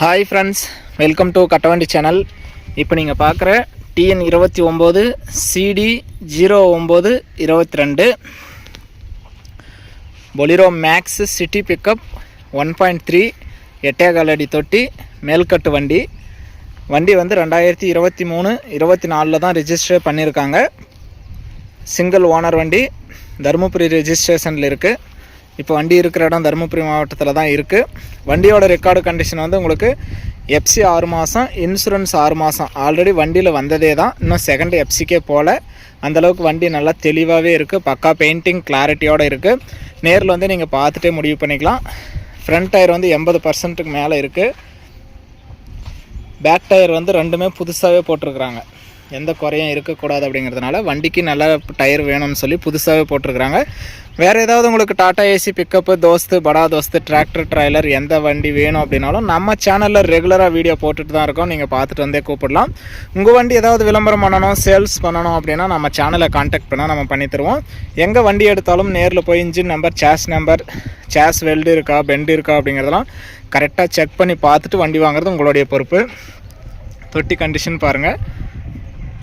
Hi friends welcome to Kattavandi channel இப்போ நீங்கள் பார்க்குற டிஎன் இருபத்தி ஒம்பது சிடி ஜீரோ ஒம்பது இருபத்தி ரெண்டு. Bolero Maxx city pickup one point three எட்டேகால் அடி தொட்டி மேல்கட்டு வண்டி. வண்டி வந்து ரெண்டாயிரத்தி இருபத்தி மூணு இருபத்தி நாலில் தான் ரிஜிஸ்டர் பண்ணியிருக்காங்க சிங்கிள் ஓனர் வண்டி தருமபுரி ரெஜிஸ்ட்ரேஷனில் இருக்குது இப்போ வண்டி இருக்கிற இடம் தருமபுரி மாவட்டத்தில் தான் இருக்குது வண்டியோட ரெக்கார்டு கண்டிஷன் வந்து உங்களுக்கு எஃப்சி ஆறு மாதம் இன்சூரன்ஸ் ஆறு மாதம் ஆல்ரெடி வண்டியில் வந்ததே தான். இன்னும் செகண்ட் எஃப்சிக்கே போகல அந்தளவுக்கு வண்டி நல்லா தெளிவாகவே இருக்குது பக்கா பெயிண்டிங் கிளாரிட்டியோடு இருக்குது நேரில் வந்து நீங்கள் பார்த்துட்டே முடிவு பண்ணிக்கலாம். ஃப்ரண்ட் டயர் வந்து எண்பது பர்சன்ட்டுக்கு மேலே இருக்குது பேக் டயர் வந்து ரெண்டுமே புதுசாகவே போட்டிருக்கிறாங்க. எந்த குறையும் இருக்கக்கூடாது அப்படிங்கிறதுனால வண்டிக்கு நல்ல டயர் வேணும்னு சொல்லி புதுசாகவே போட்டிருக்கிறாங்க. வேறு ஏதாவது உங்களுக்கு டாடா ஏசி பிக்கப்பு தோஸ்து படா தோஸ்து டிராக்டர் ட்ரைலர் எந்த வண்டி வேணும் அப்படின்னாலும் நம்ம சேனலில் ரெகுலராக வீடியோ போட்டுட்டு தான் இருக்கோம். நீங்கள் பார்த்துட்டு வந்தே கூப்பிடலாம். உங்கள் வண்டி ஏதாவது விளம்பரம் பண்ணணும் சேல்ஸ் பண்ணணும் அப்படின்னா நம்ம சேனலை காண்டாக்ட் பண்ணால் நம்ம பண்ணி தருவோம். எங்கே வண்டி எடுத்தாலும் நேரில் போய் engine number chassis number chassis weld இருக்கா பெண்டு இருக்கா அப்படிங்கிறதெல்லாம் கரெக்டாக செக் பண்ணி பார்த்துட்டு வண்டி வாங்குறது உங்களுடைய பொறுப்பு. தொட்டி கண்டிஷன் பாருங்கள்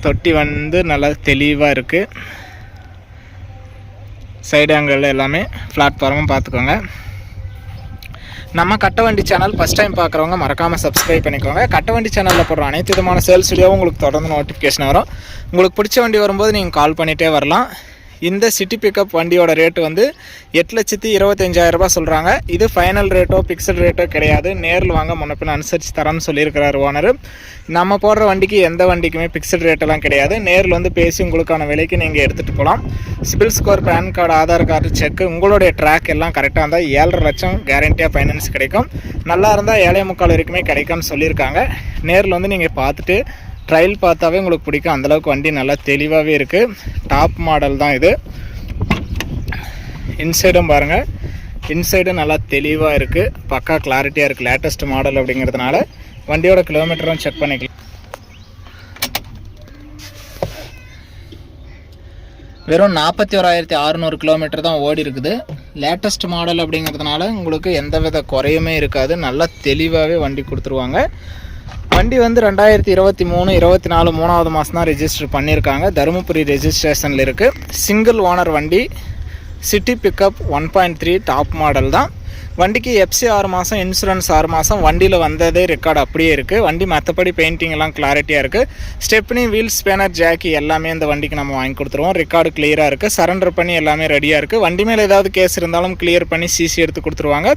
தொட்டி வந்து நல்லா தெளிவாக இருக்குது சைடு ஆங்கிள் எல்லாமே பிளாட்ஃபார்மும் பார்த்துக்கோங்க நம்ம கட்டவண்டி சேனல் ஃபஸ்ட் டைம் பார்க்குறவங்க மறக்காமல் சப்ஸ்கிரைப் பண்ணிக்கோங்க. கட்டவண்டி சேனலில் போடுற அனைத்து விதமான சேல்ஸ் வீடியோவும் உங்களுக்கு தொடர்ந்து நோட்டிஃபிகேஷன் வரும். உங்களுக்கு பிடிச்ச வண்டி வரும்போது நீங்கள் கால் பண்ணிகிட்டே வரலாம். இந்த சிட்டி பிக்கப் வண்டியோட ரேட்டு வந்து எட்டு லட்சத்தி இருபத்தஞ்சாயிரரூபா சொல்கிறாங்க இது ஃபைனல் ரேட்டோ பிக்சட் ரேட்டோ கிடையாது. நேரில் வாங்க முன்னப்பின் அனுசரித்து தரேன்னு சொல்லியிருக்கிறார் ஓனர் நம்ம போடுற வண்டிக்கு எந்த வண்டிக்குமே பிக்சட் ரேட்டெல்லாம் கிடையாது. நேரில் வந்து பேசி உங்களுக்கான விலைக்கு நீங்கள் எடுத்துகிட்டு போகலாம் CIBIL score PAN card Aadhaar card cheque உங்களுடைய ட்ராக் எல்லாம் கரெக்டாக இருந்தால் ஏழரை லட்சம் கேரண்டியாக ஃபைனான்ஸ் கிடைக்கும். நல்லா இருந்தால் ஏழை முக்கால் வரைக்குமே கிடைக்கும்னு சொல்லியிருக்காங்க. நேரில் வந்து நீங்கள் பார்த்துட்டு ட்ரையல் பார்த்தாவே உங்களுக்கு பிடிக்கும். அந்தளவுக்கு வண்டி நல்லா தெளிவாகவே இருக்குது டாப் மாடல் தான் இது. இன்சைடும் பாருங்கள் இன்சைடும் நல்லா தெளிவாக இருக்குது பக்கா கிளாரிட்டியாக இருக்குது லேட்டஸ்ட் மாடல் அப்படிங்கிறதுனால வண்டியோட கிலோமீட்டரும் செக் பண்ணிக்கலாம். வெறும் நாற்பத்தி ஓராயிரத்தி அறுநூறு கிலோமீட்டர் தான் ஓடி இருக்குது. லேட்டஸ்ட் மாடல் அப்படிங்கிறதுனால உங்களுக்கு எந்தவித குறையுமே இருக்காது. நல்லா தெளிவாகவே வண்டி கொடுத்துருவாங்க. வண்டி வந்து ரெண்டாயிரத்தி இருபத்தி மூணு இருபத்தி நாலு மூணாவது மாதம் தான் ரெஜிஸ்டர் பண்ணியிருக்காங்க. தருமபுரி ரெஜிஸ்ட்ரேஷனில் இருக்குது சிங்கிள் ஓனர் வண்டி city pickup one point three top model தான். வண்டிக்கு எஃப்சி ஆறு மாதம் இன்சூரன்ஸ் ஆறு மாதம் வண்டியில் வந்ததே ரெக்கார்டு அப்படியே இருக்குது வண்டி மற்றபடி பெயிண்டிங் எல்லாம் கிளாரிட்டியாக இருக்குது ஸ்டெப்னி வீல் ஸ்பேனர் ஜாக்கி எல்லாமே இந்த வண்டிக்கு நம்ம வாங்கி கொடுத்துருவோம். ரெக்கார்டு கிளியராக இருக்குது சரண்டர் பண்ணி எல்லாமே ரெடியாக இருக்குது வண்டி மேலே ஏதாவது கேஸ் இருந்தாலும் கிளியர் பண்ணி சிசி எடுத்து கொடுத்துருவாங்க.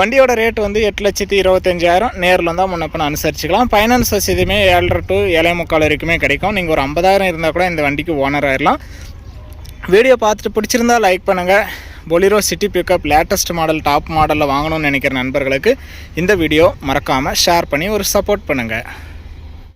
வண்டியோட ரேட் வந்து எட்டு லட்சத்தி இருபத்தஞ்சாயிரம். நேரில் வந்தால் முன்னப்பண்ண அனுசரிச்சுக்கலாம். ஃபைனான்ஸ் வசதியுமே ஏழரை டு ஏழை முக்கால் வரைக்குமே கிடைக்கும். நீங்கள் ஒரு ஐம்பதாயிரம் இருந்தால் கூட இந்த வண்டிக்கு ஓனர் ஆயிடலாம் வீடியோ பார்த்துட்டு பிடிச்சிருந்தா லைக் பண்ணுங்கள் Bolero city pickup latest model top மாடலில் வாங்கணும்னு நினைக்கிற நண்பர்களுக்கு இந்த வீடியோ மறக்காமல் ஷேர் பண்ணி ஒரு சப்போர்ட் பண்ணுங்கள்